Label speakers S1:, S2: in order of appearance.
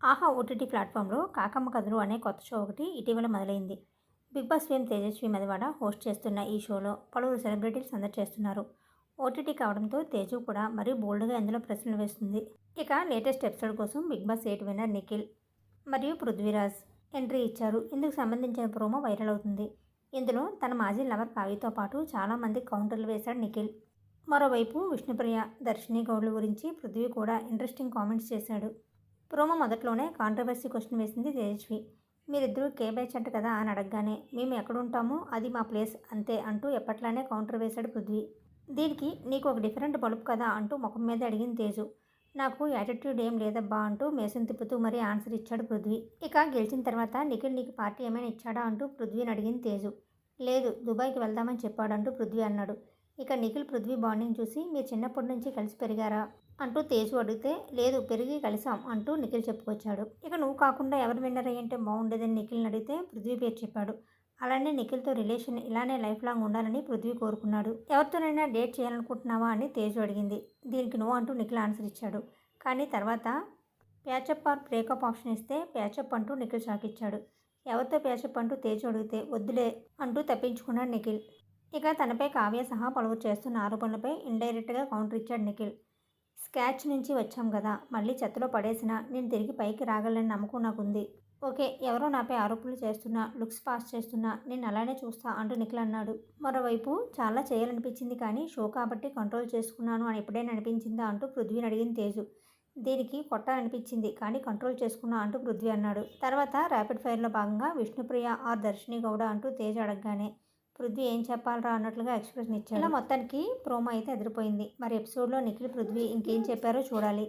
S1: ఆహా ఓటీటీ ప్లాట్ఫామ్లో కాకమ్మ కథలు అనే కొత్త షో ఒకటి ఇటీవల మొదలైంది. Bigg Boss fame Tejaswi Madivada host చేస్తున్న ఈ షోలో పలువురు సెలబ్రిటీలు సందడి చేస్తున్నారు. ఓటీటీ కావడంతో తేజు కూడా మరీ బోల్డ్గా ఇందులో ప్రశ్నలు వేస్తుంది. ఇక లేటెస్ట్ ఎపిసోడ్ కోసం Bigg Boss eight winner Nikhil మరియు పృథ్వీరాజ్ ఎంట్రీ ఇచ్చారు. ఇందుకు సంబంధించిన ప్రోమో వైరల్ అవుతుంది. ఇందులో తన మాజీ లవర్ కావ్యతో పాటు చాలామంది కౌంటర్లు వేశాడు నిఖిల్. మరోవైపు విష్ణుప్రియ దర్శిని గౌడ్ల గురించి పృథ్వీ కూడా ఇంట్రెస్టింగ్ కామెంట్స్ చేశాడు. ప్రోమో మొదట్లోనే కాంట్రవర్సీ క్వశ్చన్ వేసింది తేజస్వి. మీరిద్దరూ కే బ్యాచ్ అంట కదా? అని అడగగానే మేము ఎక్కడుంటామో? అది మా ప్లేస్ అంతే అంటూ ఎప్పట్లానే కౌంటర్ వేశాడు పృథ్వీ. దీనికి నీకు ఒక డిఫరెంట్ బలుపు కదా? అంటూ ముఖం మీద అడిగింది తేజు. నాకు యాటిట్యూడ్ ఏం లేదబ్బా అంటూ మేసం తిప్పుతూ మరీ ఆన్సర్ ఇచ్చాడు పృథ్వీ. ఇక గెలిచిన తర్వాత నిఖిల్ నీకు పార్టీ ఏమైనా ఇచ్చాడా? అంటూ పృథ్వీని అడిగింది తేజు. లేదు దుబాయ్కి వెళ్దామని చెప్పాడంటూ పృథ్వీ అన్నాడు. ఇక నిఖిల్ పృథ్వీ బాండింగ్ చూసి మీరు చిన్నప్పటి నుంచి కలిసి పెరిగారా? అంటూ తేజు అడిగితే లేదు పెరిగి కలిసాం అంటూ నిఖిల్ చెప్పుకొచ్చాడు. ఇక నువ్వు కాకుండా ఎవరు విన్నర్ అయ్యంటే బాగుండేదని నిఖిల్ని అడిగితే పృథ్వీ పేరు చెప్పాడు. అలానే నిఖిల్తో రిలేషన్ ఇలానే లైఫ్ లాంగ్ ఉండాలని పృథ్వీ కోరుకున్నాడు. ఎవరితోనైనా డేట్ చేయాలనుకుంటున్నావా? అని తేజు అడిగింది. దీనికి నువ్వు అంటూ నిఖిల్ ఆన్సర్ ఇచ్చాడు. కానీ తర్వాత patch up or breakup option ఇస్తే ప్యాచప్ అంటూ నిఖిల్ షాక్ ఇచ్చాడు. ఎవరితో ప్యాచప్ అంటూ తేజు అడిగితే వద్దులే అంటూ తప్పించుకున్నాడు నిఖిల్. ఇక తనపై కావ్య సహా పలువురు చేస్తున్న ఆరోపణలపై ఇండైరెక్ట్గా కౌంటర్ ఇచ్చాడు నిఖిల్. స్కాచ్ నుంచి వచ్చాం కదా మళ్ళీ చెత్తలో పడేసినా నేను తిరిగి పైకి రాగలని నమ్మకం నాకుంది. ఓకే ఎవరో నాపై ఆరోపణలు చేస్తున్నా లుక్స్ పాస్ చేస్తున్నా నేను అలానే చూస్తా అంటూ నిఖిల్ అన్నాడు. మరోవైపు చాలా చేయాలనిపించింది కానీ షో కాబట్టి కంట్రోల్ చేసుకున్నాను అని ఎప్పుడైనా అనిపించిందా అంటూ పృథ్వీని అడిగింది తేజు. దీనికి కొట్టాలనిపించింది కానీ కంట్రోల్ చేసుకున్నా అంటూ పృథ్వీ అన్నాడు. తర్వాత ర్యాపిడ్ ఫైర్లో భాగంగా విష్ణుప్రియ ఆర్ దర్శిని గౌడ అంటూ తేజ అడగగానే పృథ్వీ ఏం చెప్పాలరా అన్నట్లుగా ఎక్స్ప్రెషన్ ఇచ్చాడు. ఇలా మొత్తానికి ప్రోమో అయితే ఎదిరిపోయింది. మరి ఎపిసోడ్లో నిఖిల్ పృథ్వీ ఇంకేం చెప్పారో చూడాలి.